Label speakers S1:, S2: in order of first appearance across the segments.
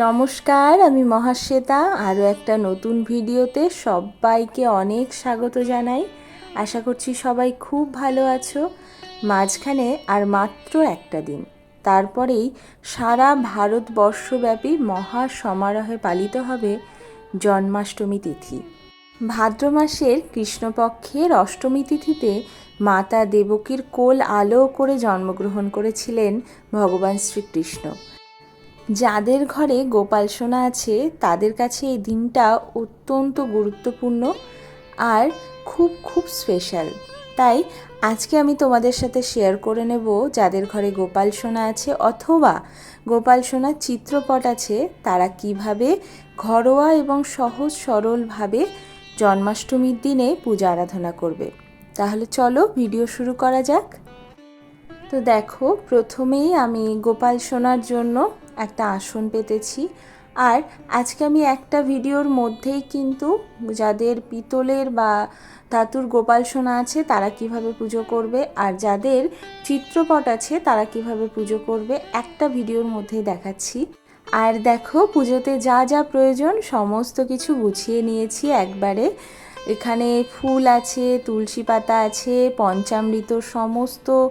S1: নমস্কার, আমি মহাশ্বেতা। আরও একটা নতুন ভিডিওতে সবাইকে অনেক স্বাগত জানাই। আশা করছি সবাই খুব ভালো আছো। মাঝখানে আর মাত্র একটা দিন। তারপরেই সারা ভারতবর্ষব্যাপী মহা সমারোহে পালিত হবে জন্মাষ্টমী তিথি। ভাদ্র মাসের কৃষ্ণপক্ষের অষ্টমী তিথিতে মাতা দেবকীর কোল আলো করে জন্মগ্রহণ করেছিলেন ভগবান শ্রীকৃষ্ণ। যাদের ঘরে গোপাল সোনা আছে, তাদের কাছে এই দিনটা অত্যন্ত গুরুত্বপূর্ণ আর খুব খুব স্পেশাল তাই আজকে আমি তোমাদের সাথে শেয়ার করে নেব যাদের ঘরে গোপাল সোনা আছে অথবা গোপাল সোনার চিত্রপট আছে, তারা কীভাবে ঘরোয়া এবং সহজ সরলভাবে জন্মাষ্টমীর দিনে পূজা আরাধনা করবে। তাহলে চলো ভিডিও শুরু করা যাক। তো দেখো, প্রথমেই আমি গোপাল সোনার জন্য একটা আসন পেতেছি। আর আজকে আমি একটা ভিডিওর মধ্যেই কিন্তু যাদের পিতলের বা ধাতুর গোপাল সোনা আছে, তারা কীভাবে পুজো করবে? আর যাদের চিত্রপট আছে, তারা কীভাবে পুজো করবে? একটা ভিডিওর মধ্যেই দেখাচ্ছি। আর দেখো, পুজোতে যা যা প্রয়োজন, সমস্ত কিছু গুছিয়ে নিয়েছি একবারে। এখানে ফুল আছে, তুলসী পাতা আছে, পঞ্চামৃত, সমস্ত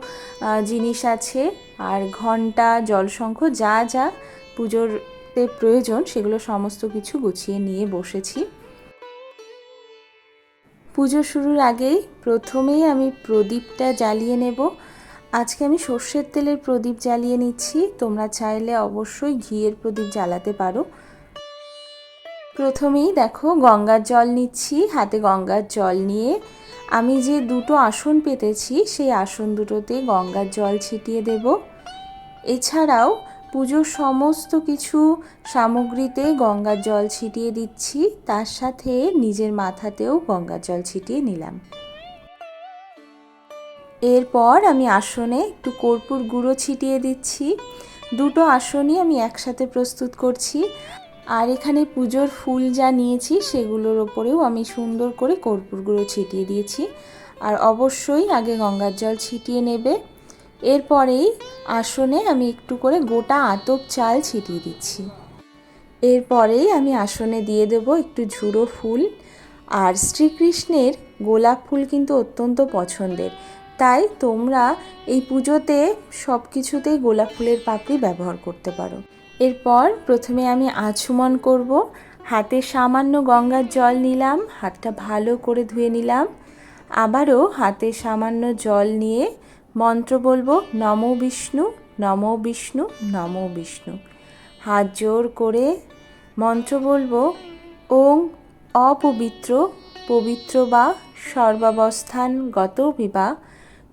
S1: জিনিস আছে। আর ঘণ্টা জলশঙ্খ যা যা পুজোরতে প্রয়োজন, সেগুলো সমস্ত কিছু গুছিয়ে নিয়ে বসেছি। পুজো শুরুর আগেই প্রথমেই আমি প্রদীপটা জ্বালিয়ে নেব। আজকে আমি সর্ষের তেলের প্রদীপ জ্বালিয়ে নিচ্ছি। তোমরা চাইলে অবশ্যই ঘিয়ের প্রদীপ জ্বালাতে পারো। প্রথমেই দেখো গঙ্গার জল নিচ্ছি, হাতে গঙ্গার জল নিয়ে। আমি যে দুটো আসন পেতেছি, সেই আসন দুটোতে গঙ্গার জল ছিটিয়ে দেব। এছাড়াও পুজোর সমস্ত কিছু সামগ্রীতে গঙ্গার জল ছিটিয়ে দিচ্ছি, তার সাথে নিজের মাথাতেও গঙ্গার জল ছিটিয়ে নিলাম। এরপর আমি আসনে একটু কর্পূর গুঁড়ো ছিটিয়ে দিচ্ছি। দুটো আসনই আমি একসাথে প্রস্তুত করছি। আর এখানে পুজোর ফুল যা নিয়েছি, সেগুলোর ওপরেও আমি সুন্দর করে কর্পূর গুঁড়ো ছিটিয়ে দিয়েছি। আর অবশ্যই আগে গঙ্গার জল ছিটিয়ে নেবে। এরপরেই আসনে আমি একটু করে গোটা আতপ চাল ছিটিয়ে দিচ্ছি। এরপরেই আমি আসনে দিয়ে দেব একটু ঝুড়ো ফুল। আর শ্রীকৃষ্ণের গোলাপ ফুল কিন্তু অত্যন্ত পছন্দের। তাই তোমরা এই পুজোতে সব কিছুতেই গোলাপ ফুলের পাপড়ি ব্যবহার করতে পারো। এরপর প্রথমে আমি আচমন করব। হাতে সামান্য গঙ্গার জল নিলাম, হাতটা ভালো করে ধুয়ে নিলাম। আবারও হাতে সামান্য জল নিয়ে মন্ত্র বলব, নম বিষ্ণু নম বিষ্ণু নম বিষ্ণু। হাত জোর করে মন্ত্র বলব, ওং অপবিত্র, পবিত্র বা সর্বাবস্থান গত বিবা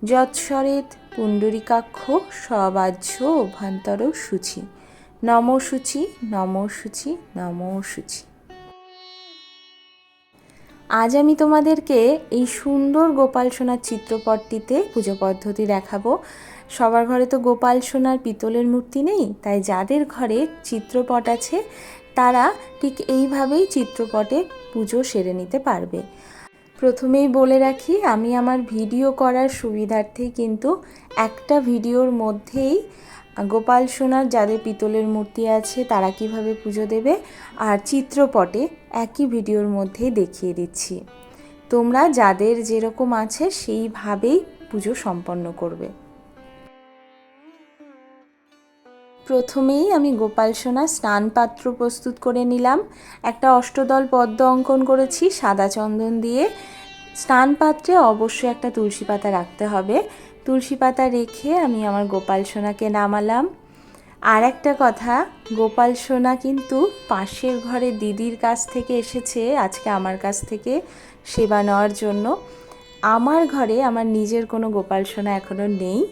S1: যৎসরেত পুণ্ডরিকাক্ষ সবাহ্য অভ্যন্তর সূচি। নম সূচি নম সূচি নম সূচি। আজ আমি তোমাদেরকে এই সুন্দর গোপাল সোনার চিত্রপটটিতে পুজো পদ্ধতি দেখাবো। সবার ঘরে তো গোপাল সোনার পিতলের মূর্তি নেই, তাই যাদের ঘরে চিত্রপট আছে, তারা ঠিক এইভাবেই চিত্রপটে পুজো সেরে নিতে পারবে। প্রথমেই বলে রাখি, আমি আমার ভিডিও করার সুবিধার্থে কিন্তু একটা ভিডিওর মধ্যেই গোপাল সোনার যাদের পিতলের মূর্তি আছে, তারা কীভাবে পুজো দেবে? আর চিত্রপটে একই ভিডিওর মধ্যেই দেখিয়ে দিচ্ছি। তোমরা যাদের যেরকম আছে, সেইভাবেই পুজো সম্পন্ন করবে। প্রথমেই আমি গোপাল সোনা স্নান পাত্র প্রস্তুত করে নিলাম। একটা অষ্টদল পদ্ম অঙ্কন করেছি, সাদা চন্দন দিয়ে। স্নান পাত্রে অবশ্যই একটা তুলসী পাতা রাখতে হবে। তুলসী পাতা রেখে আমি আমার গোপাল সোনাকে নামালাম। আর একটা কথা, গোপাল সোনা কিন্তু পাশের ঘরে দিদির কাছ থেকে এসেছে, আজকে আমার কাছ থেকে সেবা নেওয়ার জন্য। আমার ঘরে আমার নিজের কোনো গোপাল সোনা এখনও নেই।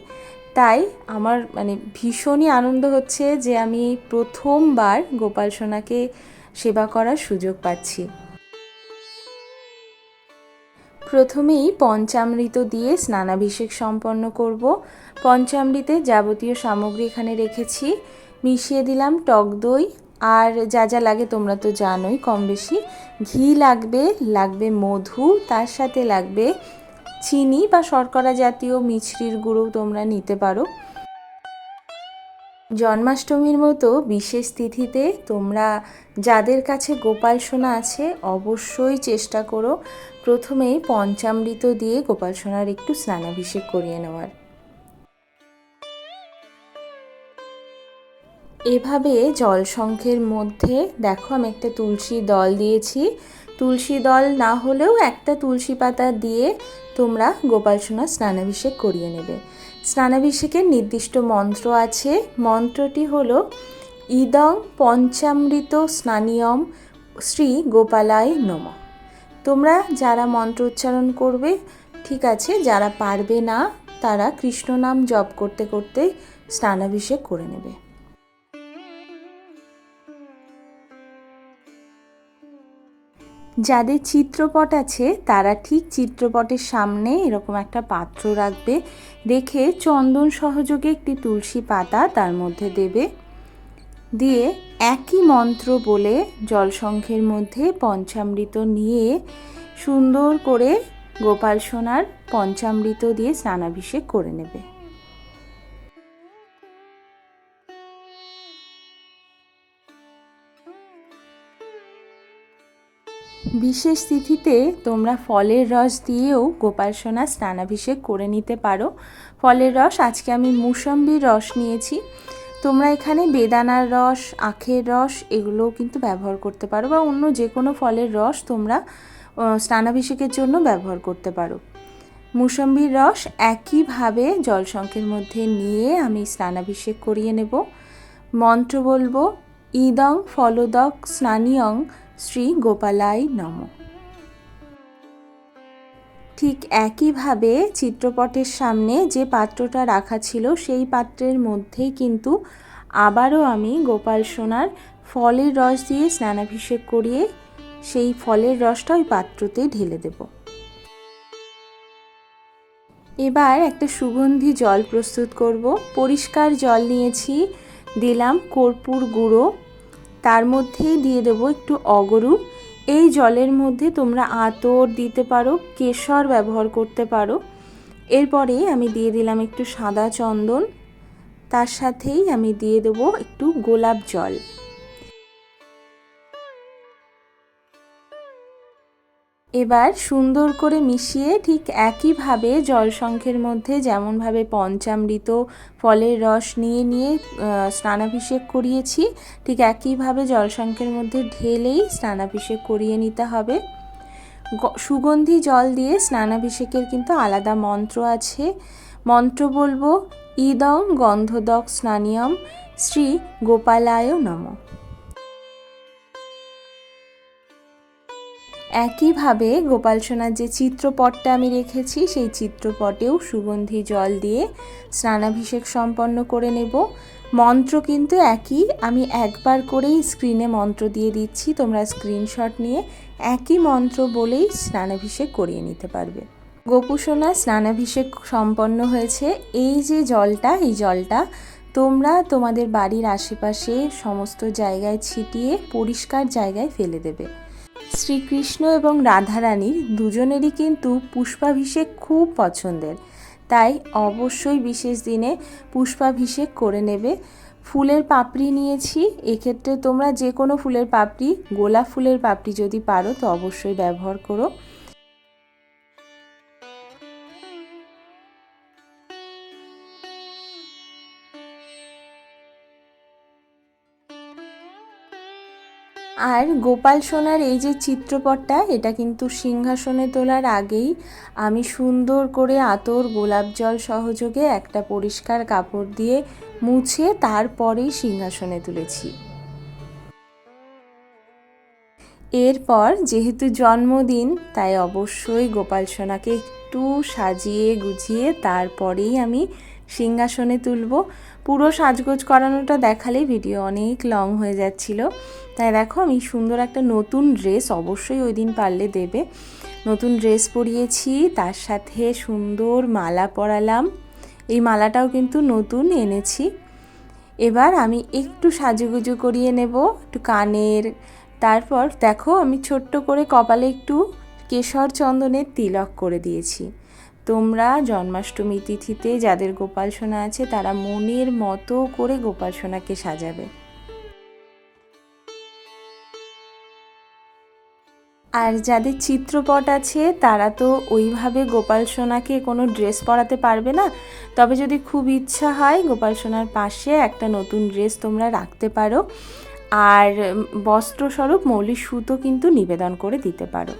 S1: তাই আমার মানে ভীষণই আনন্দ হচ্ছে যে আমি প্রথমবার গোপাল সোনাকে সেবা করার সুযোগ পাচ্ছি। প্রথমেই পঞ্চামৃত দিয়ে স্নানাভিষেক সম্পন্ন করব। পঞ্চামৃতে যাবতীয় সামগ্রী এখানে রেখেছি। মিশিয়ে দিলাম টক দই। আর যা যা লাগে তোমরা তো জানোই, কম বেশি। ঘি লাগবে লাগবে মধু, তার সাথে লাগবে চিনি বা শর্করা জাতীয় মিছরির গুঁড়ো তোমরা নিতে পারো। জন্মাষ্টমীর মতো বিশেষ তিথিতে তোমরা যাদের কাছে গোপাল সোনা আছে অবশ্যই চেষ্টা করো প্রথমেই পঞ্চামৃত দিয়ে গোপাল সোনার একটু স্নানাভিষেক করিয়ে নেওয়ার। এভাবে জলশঙ্খের মধ্যে দেখো আমি একটা তুলসী দল দিয়েছি। তুলসী দল না হলেও একটা তুলসী পাতা দিয়ে তোমরা গোপাল সোনা স্নানাভিষেক করিয়ে নেবে। স্নানাভিষেকের নির্দিষ্ট মন্ত্র আছে। মন্ত্রটি হল, ইদং পঞ্চামৃত স্নানিয়ম শ্রী গোপালায় নম। তোমরা যারা মন্ত্র উচ্চারণ করবে, ঠিক আছে, যারা পারবে না, তারা কৃষ্ণ নাম জপ করতে করতে স্নানাভিষেক করে নেবে। যাদের চিত্রপট আছে, তারা ঠিক চিত্রপটের সামনে এরকম একটা পাত্র রাখবে। রেখে চন্দন সহযোগে একটি তুলসী পাতা তার মধ্যে দেবে। দিয়ে একই মন্ত্র বলে জলসংখ্যের মধ্যে পঞ্চামৃত নিয়ে সুন্দর করে গোপাল সোনার পঞ্চামৃত দিয়ে স্নানাভিষেক করে নেবে। বিশেষ তিথিতে তোমরা ফলের রস দিয়েও গোপাল সোনা স্নানাভিষেক করে নিতে পারো। ফলের রস, আজকে আমি মুসম্বির রস নিয়েছি। তোমরা এখানে বেদানার রস, আখের রস এগুলোও কিন্তু ব্যবহার করতে পারো বা অন্য যে কোনো ফলের রস তোমরা স্নানাভিষেকের জন্য ব্যবহার করতে পারো। মুসম্বির রস একইভাবে জলসংখ্যের মধ্যে নিয়ে আমি স্নানাভিষেক করিয়ে নেব। মন্ত্র বলব, ইদং ফলদক স্নানিয়ং শ্রী গোপালাই নম। ঠিক একইভাবে চিত্রপটের সামনে যে পাত্রটা রাখা ছিল, সেই পাত্রের মধ্যেই কিন্তু আবারও আমি গোপাল সোনার ফলের রস দিয়ে স্নানাভিষেক করিয়ে সেই ফলের রসটা ওই পাত্রতে ঢেলে দেব। এবার একটা সুগন্ধি জল প্রস্তুত করব। পরিষ্কার জল নিয়েছি, দিলাম কর্পূর গুঁড়ো তার মধ্যেই দিয়ে দেবো একটু অগরু। এই জলের মধ্যে তোমরা আতর দিতে পারো, কেশর ব্যবহার করতে পারো। এরপরে আমি দিয়ে দিলাম একটু সাদা চন্দন। তার সাথেই আমি দিয়ে দেবো একটু গোলাপ জল। এবার সুন্দর করে মিশিয়ে ঠিক একইভাবে জলসংখ্যের মধ্যে যেমনভাবে পঞ্চামৃত, ফলের রস নিয়ে নিয়ে স্নানাভিষেক করিয়েছি, ঠিক একইভাবে জলসংখ্যের মধ্যে ঢেলেই স্নানাভিষেক করিয়ে নিতে হবে। সুগন্ধি জল দিয়ে স্নানাভিষেকের কিন্তু আলাদা মন্ত্র আছে। মন্ত্র বলব, ইদং গন্ধদক স্নানিয়ম, শ্রী গোপালায় নম। একইভাবে গোপাল সোনার যে চিত্রপটটা আমি রেখেছি, সেই চিত্রপটেও সুগন্ধি জল দিয়ে স্নানাভিষেক সম্পন্ন করে নেব। মন্ত্র কিন্তু একই, আমি একবার করেই স্ক্রিনে মন্ত্র দিয়ে দিচ্ছি, তোমরা স্ক্রিনশট নিয়ে একই মন্ত্র বলেই স্নানাভিষেক করিয়ে নিতে পারবে। গোপুসোনা স্নানাভিষেক সম্পন্ন হয়েছে। এই যে জলটা, এই জলটা তোমরা তোমাদের বাড়ির আশেপাশে সমস্ত জায়গায় ছিটিয়ে পরিষ্কার জায়গায় ফেলে দেবে। শ্রীকৃষ্ণ এবং রাধারানীর দুজনেরই কিন্তু পুষ্পাভিষেক খুব পছন্দের। তাই অবশ্যই বিশেষ দিনে পুষ্পাভিষেক করে নেবে। ফুলের পাপড়ি নিয়েছি, এক্ষেত্রে তোমরা যে কোনো ফুলের পাপড়ি, গোলাপ ফুলের পাপড়ি যদি পারো, তো অবশ্যই ব্যবহার করো। আর গোপাল সোনার এই যে চিত্রপটটা, এটা কিন্তু সিংহাসনে তোলার আগেই আমি সুন্দর করে আতর গোলাপ জল সহযোগে একটা পরিষ্কার কাপড় দিয়ে মুছে তারপরেই সিংহাসনে তুলেছি। এরপর যেহেতু জন্মদিন, তাই অবশ্যই গোপাল সোনাকে একটু সাজিয়ে গুছিয়ে তারপরেই আমি সিংহাসনে তুলব। পুরো সাজগোজ করানোটা দেখালেই ভিডিও অনেক লং হয়ে যাচ্ছিল। তাই দেখো, আমি সুন্দর একটা নতুন ড্রেস অবশ্যই ওই দিন পারলে দেবে। নতুন ড্রেস পরিয়েছি, তার সাথে সুন্দর মালা পরালাম। এই মালাটাও কিন্তু নতুন এনেছি। এবার আমি একটু সাজুগুজু করিয়ে নেব, একটু কানের। তারপর দেখো, আমি ছোট্ট করে কপালে একটু কেশর চন্দনের তিলক করে দিয়েছি। তোমরা জন্মাষ্টমী তিথিতে যাদের গোপাল সোনা আছে, তারা মনের মতো করে গোপাল সোনাকে সাজাবে। আর যাদের চিত্রপট আছে, তারা তো ওইভাবে গোপাল সোনাকে কোনো ড্রেস পরাতে পারবে না। তবে যদি খুব ইচ্ছা হয়, গোপাল সোনার পাশে একটা নতুন ড্রেস তোমরা রাখতে পারো। আর বস্ত্রস্বরূপ মৌলিক সুতো কিন্তু নিবেদন করে দিতে পারো।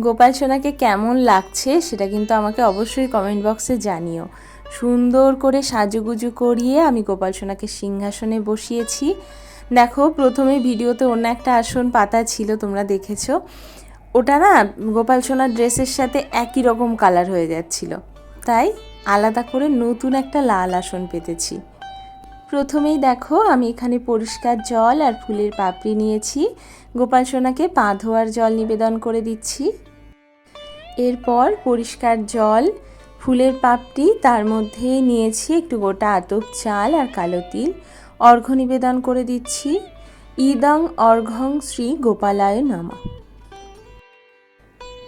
S1: গোপাল সোনাকে কেমন লাগছে সেটা কিন্তু আমাকে অবশ্যই কমেন্ট বক্সে জানিও। সুন্দর করে সাজুগুজু করিয়ে আমি গোপাল সোনাকে সিংহাসনে বসিয়েছি। দেখো, প্রথমে ভিডিওতে অন্য একটা আসন পাতা ছিল, তোমরা দেখেছ। ওটা না, গোপাল সোনার ড্রেসের সাথে একই রকম কালার হয়ে যাচ্ছিল। তাই আলাদা করে নতুন একটা লাল আসন পেতেছি। প্রথমেই দেখো, আমি এখানে পরিষ্কার জল আর ফুলের পাপড়ি নিয়েছি। গোপাল সোনাকে পা ধোয়ার জল নিবেদন করে দিচ্ছি। এরপর পরিষ্কার জল, ফুলের পাপড়ি, তার মধ্যে নিয়েছি একটু গোটা আতপ চাল আর কালো তিল। অর্ঘ্য নিবেদন করে দিচ্ছি। ইদং অর্ঘং শ্রী গোপালায় নামা।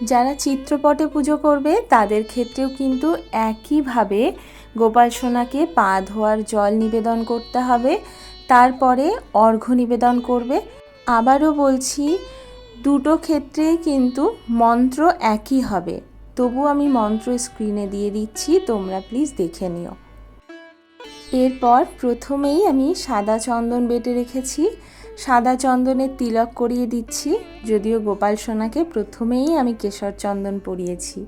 S1: যারা চিত্রপটে পুজো করবে, তাদের ক্ষেত্রেও কিন্তু একইভাবে গোপাল সোনাকে পা ধোয়ার জল নিবেদন করতে হবে। তারপরে অর্ঘ্য নিবেদন করবে। আবারও বলছি দুটো ক্ষেত্রেই কিন্তু মন্ত্র একই হবে। তবু আমি মন্ত্র স্ক্রিনে দিয়ে দিচ্ছি, তোমরা প্লিজ দেখে নিও। এরপর প্রথমেই আমি সাদা চন্দন বেটে রেখেছি। সাদা চন্দনের তিলক করিয়ে দিচ্ছি, যদিও গোপাল সোনাকে প্রথমেই আমি কেশর চন্দন পরিয়েছি।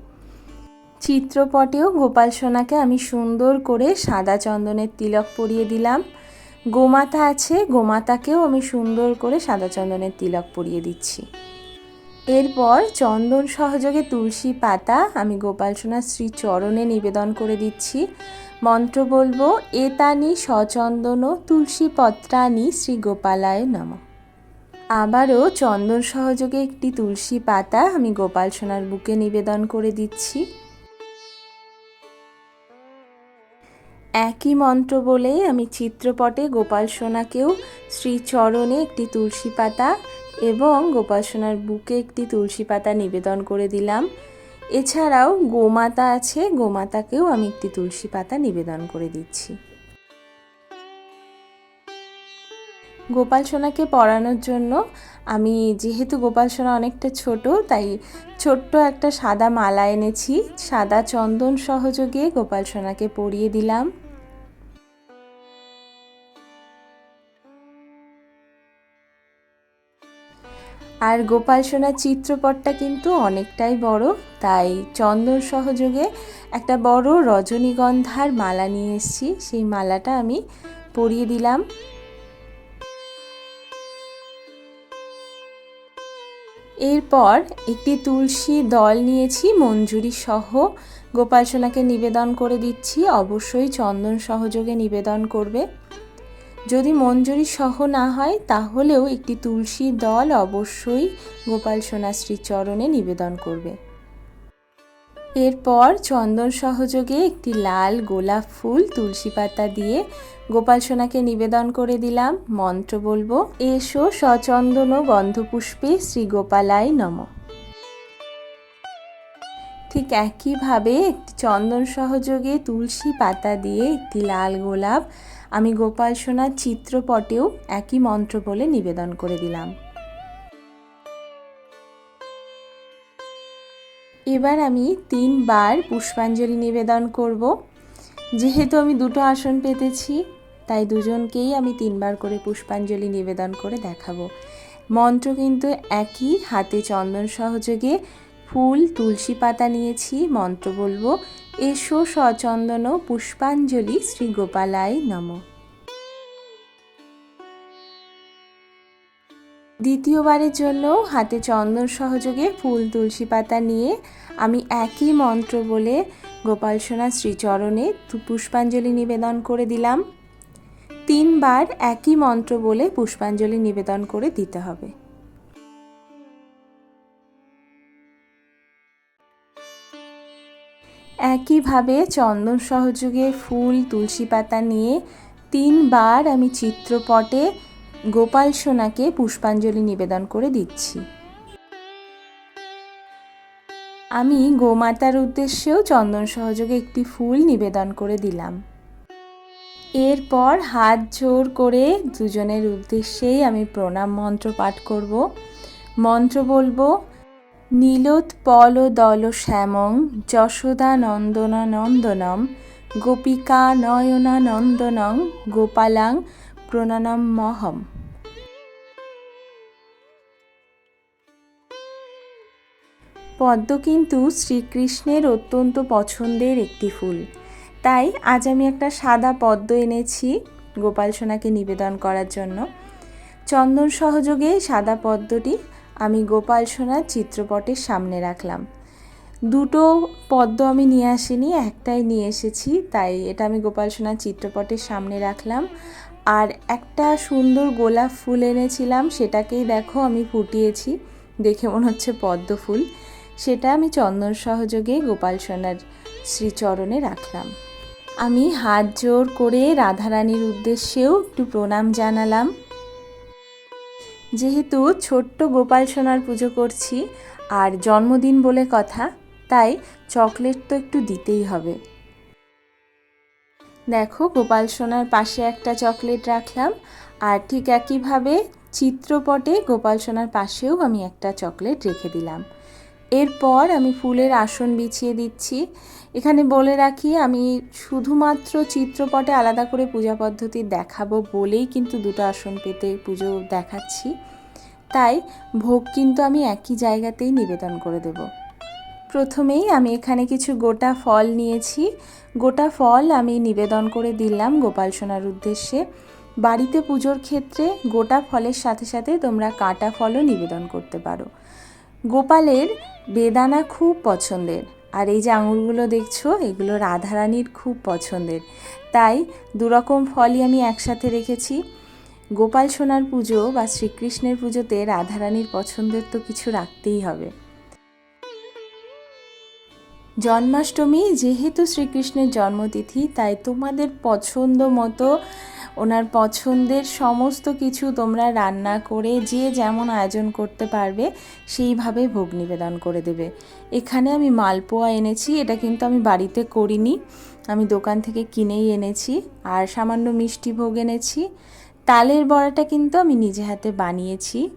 S1: চিত্রপটেও গোপাল সোনাকে আমি সুন্দর করে সাদা চন্দনের তিলক পরিয়ে দিলাম। গোমাতা আছে, গোমাতাকেও আমি সুন্দর করে সাদা চন্দনের তিলক পরিয়ে দিচ্ছি। এরপর চন্দন সহযোগে তুলসী পাতা আমি গোপাল সোনার শ্রী চরণে নিবেদন করে দিচ্ছি। মন্ত্র বলব, এতানি সচন্দন তুলসী পত্রানি শ্রী গোপালায় নম। আবারও চন্দন সহযোগে একটি তুলসী পাতা আমি গোপাল সোনার বুকে নিবেদন করে দিচ্ছি। একই মন্ত্র বলেই আমি চিত্রপটে গোপাল সোনাকেও শ্রীচরণে একটি তুলসী পাতা এবং গোপাল সোনার বুকে একটি তুলসী পাতা নিবেদন করে দিলাম। এছাড়াও গোমাতা আছে, গোমাতাকেও আমি একটি তুলসী পাতা নিবেদন করে দিচ্ছি। গোপাল সোনাকে পরানোর জন্য আমি যেহেতু গোপাল সোনা অনেকটা ছোট, তাই ছোট্ট একটা সাদা মালা এনেছি। সাদা চন্দন সহযোগে গোপাল সোনাকে পরিয়ে দিলাম। আর গোপাল সোনার চিত্রপটটা কিন্তু অনেকটাই বড়, তাই চন্দন সহযোগে একটা বড় রজনীগন্ধার মালা নিয়ে এসেছি। সেই মালাটা আমি পরিয়ে দিলাম। এরপর একটি তুলসী দল নিয়েছি, মঞ্জুরি সহ। গোপাল সোনাকে নিবেদন করে দিচ্ছি, অবশ্যই চন্দন সহযোগে নিবেদন করবে। যদি মঞ্জুরি সহ না হয়, তাহলেও একটি তুলসী দল অবশ্যই গোপাল সোনা শ্রীচরণে নিবেদন করবে। এরপর চন্দন সহযোগে একটি লাল গোলাপ ফুল তুলসী পাতা দিয়ে গোপাল সোনাকে নিবেদন করে দিলাম। মন্ত্র বলব, এসো সচন্দন গন্ধপুষ্পে শ্রী গোপালায় নম। ঠিক একইভাবে একটি চন্দন সহযোগে তুলসী পাতা দিয়ে একটি লাল গোলাপ আমি গোপাল সোনার চিত্রপটেও একই মন্ত্র বলে নিবেদন করে দিলাম। এবার আমি তিনবার পুষ্পাঞ্জলি নিবেদন করব। যেহেতু আমি দুটো আসন পেতেছি, তাই দুজনকেই আমি তিনবার করে পুষ্পাঞ্জলি নিবেদন করে দেখাবো। মন্ত্র কিন্তু একই, হাতে চন্দন সহযোগে ফুল, তুলসী পাতা নিয়েছি, মন্ত্র বলব। এসো সচন্দন পুষ্পাঞ্জলি শ্রী গোপালায় নম। দ্বিতীয়বারের জন্য হাতে চন্দন সহযোগে ফুল, তুলসী পাতা নিয়ে আমি একই মন্ত্র বলে গোপাল সোনা শ্রীচরণে পুষ্পাঞ্জলি নিবেদন করে দিলাম। তিনবার একই মন্ত্র বলে পুষ্পাঞ্জলি নিবেদন করে দিতে হবে। একইভাবে চন্দন সহযোগে ফুল, তুলসী পাতা নিয়ে তিনবার আমি চিত্রপটে গোপাল সোনাকে পুষ্পাঞ্জলি নিবেদন করে দিচ্ছি। আমি গোমাতার উদ্দেশ্যেও চন্দন সহযোগে একটি ফুল নিবেদন করে দিলাম। এরপর হাত জোর করে দুজনের উদ্দেশ্যেই আমি প্রণাম মন্ত্র পাঠ করব। মন্ত্র বলব নীলোৎপল দল শ্যামং যশোদা নন্দনা নন্দনম গোপিকা নয়না নন্দনং গোপালাং প্রণানম মহম পদ্ম কিন্তু শ্রীকৃষ্ণের অত্যন্ত পছন্দের একটি ফুল। তাই আজ আমি একটা সাদা পদ্ম এনেছি গোপাল সোনাকে নিবেদন করার জন্য। চন্দন সহযোগে সাদা পদ্মটি আমি গোপাল সোনার চিত্রপটের সামনে রাখলাম। দুটো পদ্ম আমি নিয়ে আসিনি, একটাই নিয়ে এসেছি, তাই এটা আমি গোপাল সোনার চিত্রপটের সামনে রাখলাম। আর একটা সুন্দর গোলাপ ফুল এনেছিলাম, সেটাকেই দেখো আমি ফুটিয়েছি, দেখে মনে হচ্ছে পদ্ম ফুল। সেটা আমি চন্দন সহযোগে গোপাল সোনার শ্রীচরণে রাখলাম। আমি হাত জোর করে রাধারানীর উদ্দেশ্যেও একটু প্রণাম জানালাম। যেহেতু ছোট্ট গোপাল সোনার পুজো করছি আর জন্মদিন বলে কথা, তাই চকলেট তো একটু দিতেই হবে। দেখো গোপাল সোনার পাশে একটা চকলেট রাখলাম আর ঠিক একইভাবে চিত্রপটে গোপাল সোনার পাশেও আমি একটা চকলেট রেখে দিলাম। এরপর আমি ফুলের আসন বিছিয়ে দিচ্ছি। এখানে বলে রাখি, আমি শুধুমাত্র চিত্রপটে আলাদা করে পূজা পদ্ধতি দেখাবো বলেই কিন্তু দুটো আসন পেতে পুজো দেখাচ্ছি। তাই ভোগ কিন্তু আমি একই জায়গাতেই নিবেদন করে দেব। প্রথমেই আমি এখানে কিছু গোটা ফল নিয়েছি। গোটা ফল আমি নিবেদন করে দিলাম গোপাল সোনার উদ্দেশ্যে। বাড়িতে পুজোর ক্ষেত্রে গোটা ফলের সাথে সাথে তোমরা কাটা ফলও নিবেদন করতে পারো। গোপালের বেদানা খুব পছন্দের। আর এই যে আঙুরগুলো দেখছ, এগুলো রাধারানীর খুব পছন্দের। তাই দুরকম ফলই আমি একসাথে রেখেছি। গোপাল সোনার পুজো বা শ্রীকৃষ্ণের পুজোতে রাধারানীর পছন্দের তো কিছু রাখতেই হবে। জন্মাষ্টমী, যেহেতু শ্রীকৃষ্ণের জন্মতিথি, তাই তোমাদের পছন্দ মতো ওনার পছন্দের সমস্ত কিছু তোমরা রান্না করে যে যেমন আয়োজন করতে পারবে সেইভাবে ভোগ নিবেদন করে দেবে। এখানে আমি মালপোয়া এনেছি, এটা কিন্তু আমি বাড়িতে করিনি। আমি দোকান থেকে কিনেই এনেছি আর সামান্য মিষ্টি ভোগ এনেছি। তালের বড়াটা কিন্তু আমি নিজে হাতে বানিয়েছি।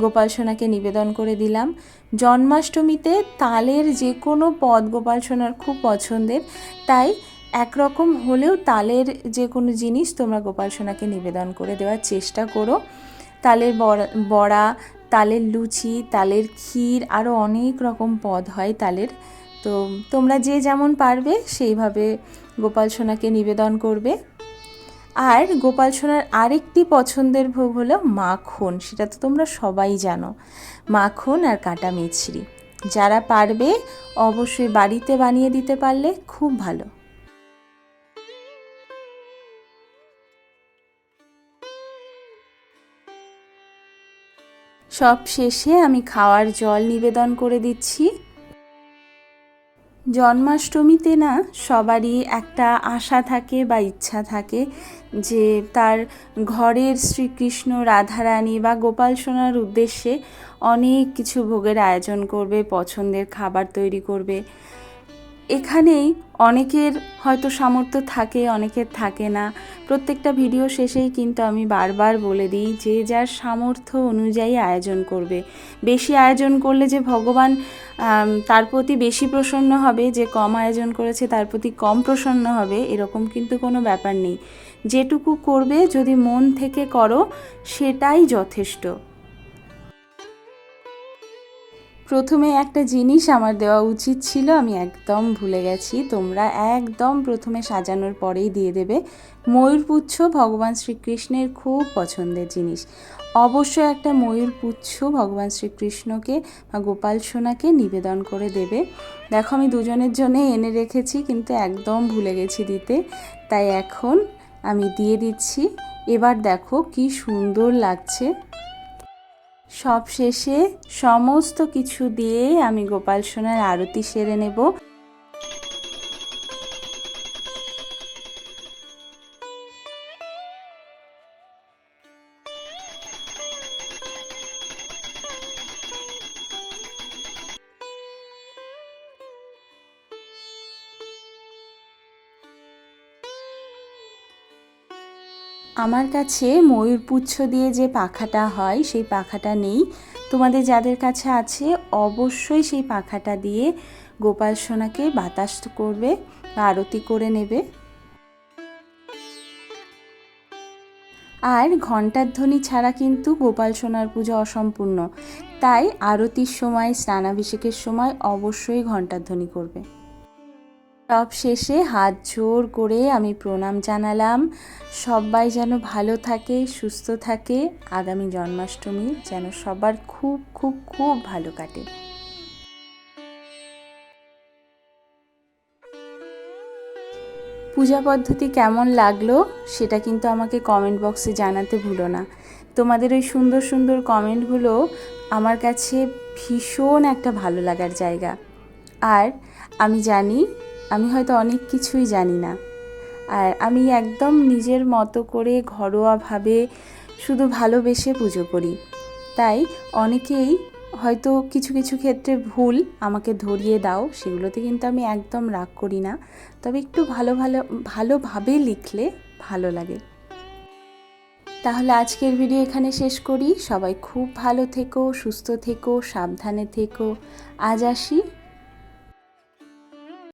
S1: গোপাল সোনাকে নিবেদন করে দিলাম। জন্মাষ্টমীতে তালের যে কোনো পদ গোপাল সোনার খুব পছন্দের, তাই একরকম হলেও তালের যে কোনো জিনিস তোমরা গোপাল সোনাকে নিবেদন করে দেওয়ার চেষ্টা করো। তালের বড়া, তালের লুচি, তালের ক্ষীর আরও অনেক রকম পদ হয় তালের। তো তোমরা যে যেমন পারবে সেইভাবে গোপাল সোনাকে নিবেদন করবে। আর গোপাল সোনার আরেকটি পছন্দের ভোগ হলো মাখন, সেটা তো তোমরা সবাই জানো। মাখন আর কাটা মিছরি। যারা পারবে অবশ্যই বাড়িতে বানিয়ে দিতে পারলে খুব ভালো। সব শেষে আমি খাওয়ার জল নিবেদন করে দিচ্ছি। জন্মাষ্টমীতে না সবারই একটা আশা থাকে বা ইচ্ছা থাকে যে তার ঘরের শ্রীকৃষ্ণ রাধারানী বা গোপাল সোনার উদ্দেশ্যে অনেক কিছু ভোগের আয়োজন করবে, পছন্দের খাবার তৈরি করবে। এখানেই অনেকের হয়তো সামর্থ্য থাকে, অনেকের থাকে না। প্রত্যেকটা ভিডিও শেষেই কিন্তু আমি বারবার বলে দিই, যে যার সামর্থ্য অনুযায়ী আয়োজন করবে। বেশি আয়োজন করলে যে ভগবান তার প্রতি বেশি প্রসন্ন হবে, যে কম আয়োজন করেছে তার প্রতি কম প্রসন্ন হবে, এরকম কিন্তু কোনো ব্যাপার নেই। যেটুকু করবে, যদি মন থেকে করো, সেটাই যথেষ্ট। প্রথমে একটা জিনিস আমার দেওয়া উচিত ছিল, আমি একদম ভুলে গেছি, তোমরা একদম প্রথমে সাজানোর পরেই দিয়ে দেবে। ময়ূরপুচ্ছ ভগবান শ্রীকৃষ্ণের খুব পছন্দের জিনিস। অবশ্যই একটা ময়ূরপুচ্ছ ভগবান শ্রীকৃষ্ণকে বা গোপাল সোনাকে নিবেদন করে দেবে। দেখো, আমি দুজনের জন্য এনে রেখেছি, কিন্তু একদম ভুলে গেছি দিতে। তাই এখন আমি দিয়ে দিচ্ছি। এবার দেখো কি সুন্দর লাগছে। সব শেষে সমস্ত কিছু দিয়ে আমি গোপাল সোনার আরতি সেরে নেব। আমার কাছে ময়ূরপুচ্ছ দিয়ে যে পাখাটা হয়, সেই পাখাটা নেই। তোমাদের যাদের কাছে আছে, অবশ্যই সেই পাখাটা দিয়ে গোপাল সোনাকে বাতাস করবে বা আরতি করে নেবে। আর ঘণ্টার ধ্বনি ছাড়া কিন্তু গোপাল সোনার পুজো অসম্পূর্ণ। তাই আরতির সময়, স্নানাভিষেকের সময় অবশ্যই ঘণ্টার ধ্বনি করবে। সব শেষে হাত জোর করে আমি প্রণাম জানালাম। সবাই যেন ভালো থাকে, সুস্থ থাকে। আগামী জন্মাষ্টমী যেন সবার খুব খুব খুব ভালো কাটে। পূজা পদ্ধতি কেমন লাগল সেটা কিন্তু আমাকে কমেন্ট বক্সে জানাতে ভুলো না। তোমাদের ওই সুন্দর সুন্দর কমেন্টগুলো আমার কাছে ভীষণ একটা ভালো লাগার জায়গা। আর আমি জানি আমি হয়তো অনেক কিছুই জানি না। আর আমি একদম নিজের মতো করে ঘরোয়াভাবে শুধু ভালোবেসে পুজো করি। তাই অনেকেই হয়তো কিছু কিছু ক্ষেত্রে ভুল আমাকে ধরিয়ে দাও, সেগুলোতে কিন্তু আমি একদম রাগ করি না। তবে একটু ভালো ভালো, ভালোভাবে লিখলে ভালো লাগে। তাহলে আজকের ভিডিও এখানে শেষ করি। সবাই খুব ভালো থেকো, সুস্থ থেকো, সাবধানে থেকো। আজ আসি।